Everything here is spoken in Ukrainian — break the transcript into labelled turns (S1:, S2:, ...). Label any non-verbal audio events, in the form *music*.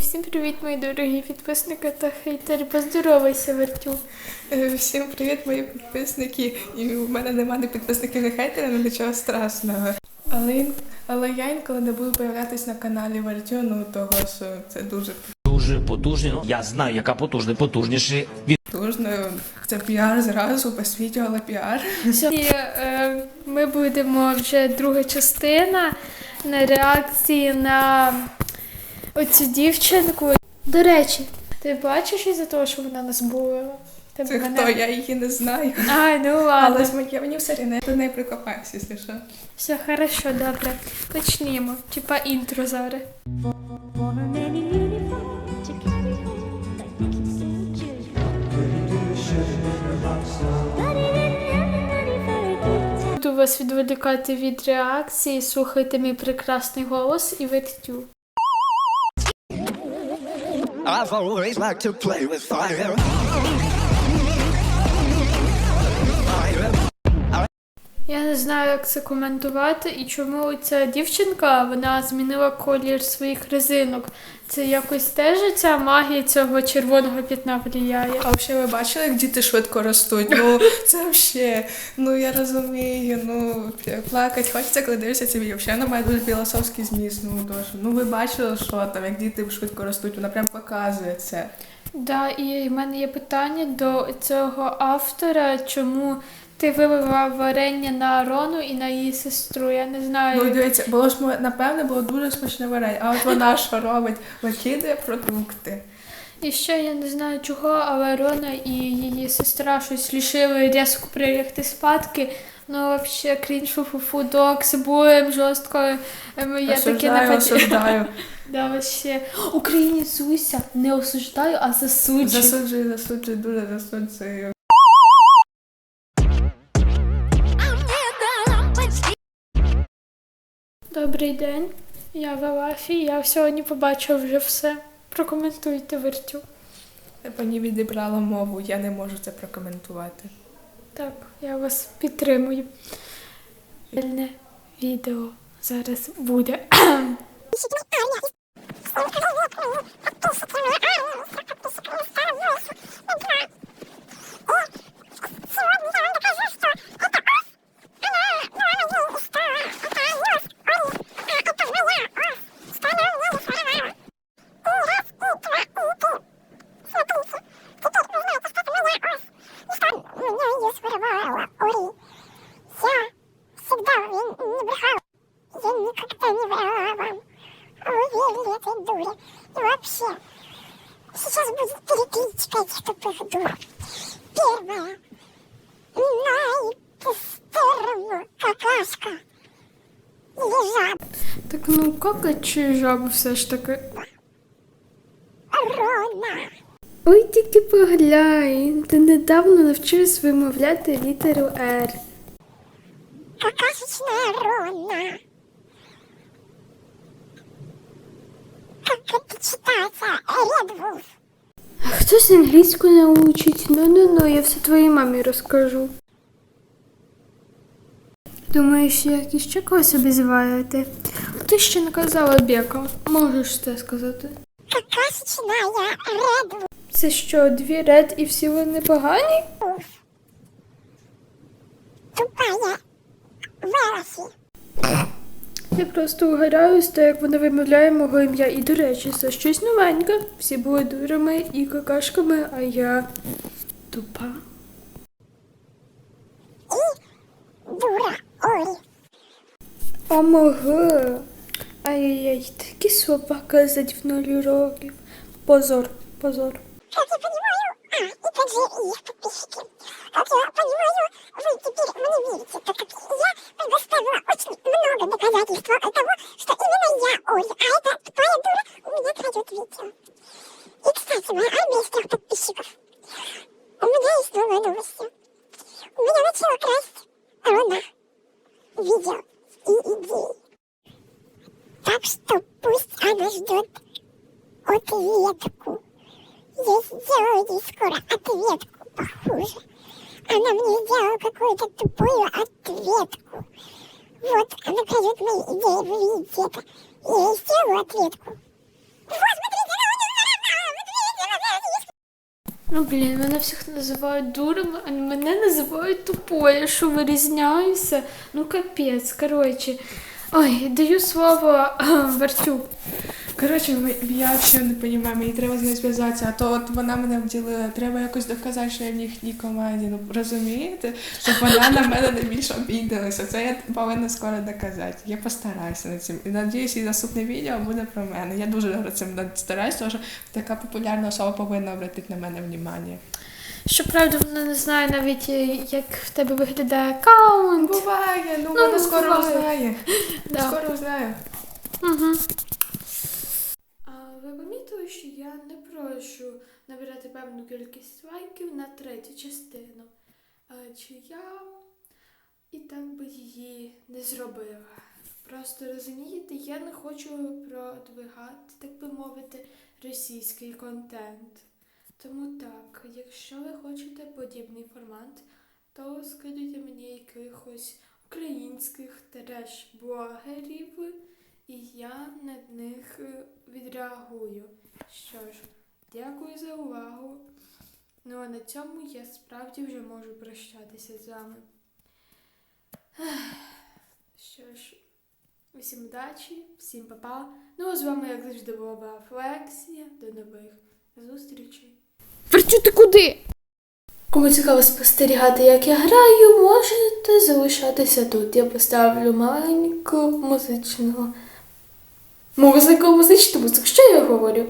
S1: всім привіт, мої дорогі підписники та хейтери. Поздоровайся, Вертю.
S2: Е, Всім привіт, мої підписники. І в мене немає підписників, ні хейтерів, нічого страшного. Але, але я інколи не буду появлятись на каналі Вартю, ну того, що це дуже
S3: Дуже потужний. Я знаю, яка потужна, потужніший від
S2: потужно. Це піар зразу посвідчувала піар.
S1: Сьогодні е, ми будемо вже друга частина на реакції на оцю дівчинку. До речі, ти бачиш із-за того, що вона нас була?
S2: Це
S1: мене-
S2: хто? Я її не знаю.
S1: А, ну ладно.
S2: Але з моє- мені все рівно, я до неї прикопаюся, якщо що.
S1: Все хорошо, добре. Почнімо. Типа інтро зараз. Буду вас відволікати від реакції, слухайте мій прекрасний голос і вертю.
S4: I've always liked to play with fire.
S1: Я не знаю, як це коментувати і чому ця дівчинка вона змінила колір своїх резинок. Це якось теж ця магія цього червоного пітна влияє.
S2: А взагалі ви бачили, як діти швидко ростуть? Ну *laughs* це взагалі, ну я розумію, ну плакать хочеться, коли дивишся це відео. Взагалі воно має дуже філософський зміст. Ну дуже. Ну ви бачили, що там, як діти швидко ростуть, вона прям показує це.
S1: Да, і в мене є питання до цього автора, чому ти вилила варення на Арону і на її сестру. Я не знаю.
S2: Ну дивіться, було ж напевне було дуже смачне варення, а от вона що робить? Викидає продукти.
S1: І ще я не знаю чого, але Рона і її сестра щось рішили різко прилягти спадки. Ну, взагалі, крінж фу док, з боєм жорстко. Ем, Я таке не
S2: осуждаю. *laughs*
S1: Да, вообще. Україні Зуся, не осуждаю, а засуджую.
S2: Засуджую, засуджую, дуже засуджую.
S1: Добрий день. Я Валафі, я сьогодні побачила вже все. Прокоментуйте вертю.
S2: Пані відібрала мову, я не можу це прокоментувати.
S1: Так, я вас підтримую. Реальне відео зараз буде. *coughs* *coughs*
S5: Меня ее своровала Ори. Я всегда не не брехала. Я никогда не врала вам. А Вы верили этой дуре. И вообще, сейчас будет перекличка этих тупых дур. Первая. Наипестерма какашка. Или жаба.
S1: Так ну кака чи жаба все ж таки.
S5: Рона.
S1: Ой, тільки поглянь, ти недавно навчилась вимовляти літеру Р.
S5: Какашечная Рона. Редвулф.
S1: Хтось англійську научить? Ну-ну-ну, я все твоїй мамі розкажу. Думаєш, як іще когось обізваєте? Ти ще не казала Бека. Можеш це сказати.
S5: Редвулф.
S1: Це що, дві ред і всі вони погані?
S5: Тупая Велоси.
S1: Я просто угораю з того, як вона вимовляє мого ім'я. І, до речі, це щось новеньке. Всі були дурами і какашками, а я тупа.
S5: Дура.
S1: Омого. Ай-яй-яй, такі слова казать в нулі років. Позор, позор.
S5: Как я понимаю, а, и также и их подписчики. Как я понимаю, вы теперь мне верите, так как я предоставила очень много доказательств того, что именно я Ори, а эта тупая дура у меня крадет видео. И, кстати, моя армия из трех подписчиков. У меня есть новые новости. У меня начала красть она видео и идеи. Так что пусть она ждет ответку. Я сделаю ей скоро ответку похуже она мне делала какую-то тупую ответку. Вот, она дает мои идеи приоритета. И я сделала ответку. Вот, смотрите, она у нее нормально.
S1: Ну, блін, мене всіх називають дурами, а мене називають тупою, що вирізняюся. Ну, капець, коротше. Ой, даю слово Вартюк.
S2: Коротше, я взагалі не розумію, мені треба з нею зв'язатися, а то от вона мене обділила. Треба якось доказати, що я в їхній команді. Ну розумієте? Щоб вона на мене не більше обідалася. Це я повинна скоро доказати. Я постараюся над цим. І надіюсь, і наступне відео буде про мене. Я дуже над цим стараюся, тому що така популярна особа повинна обратити на мене увагу.
S1: Щоправда, вона не знає навіть, е, як в тебе виглядає аккаунт.
S2: Буває, ну,
S1: Ну,
S2: вона скоро узнає. *laughs*
S1: Да.
S2: Скоро узнає.
S1: Угу. Що я не прошу набирати певну кількість лайків на третю частину. А, чи я і так би її не зробила. Просто розумієте, я не хочу продвигати, так би мовити, російський контент. Тому так, якщо ви хочете подібний формат, то скидуйте мені якихось українських треш-блогерів, і я над них е, відреагую. Що ж, дякую за увагу. Ну а на цьому я справді вже можу прощатися з вами. *sighs* Що ж, усім удачі, всім па-па. Ну а з вами, як завжди, була Флексія. До нових зустрічей. Вертю ти куди? Кому цікаво спостерігати, як я граю, можете залишатися тут. Я поставлю маленьку музичну музику, музичну музику. Що я говорю?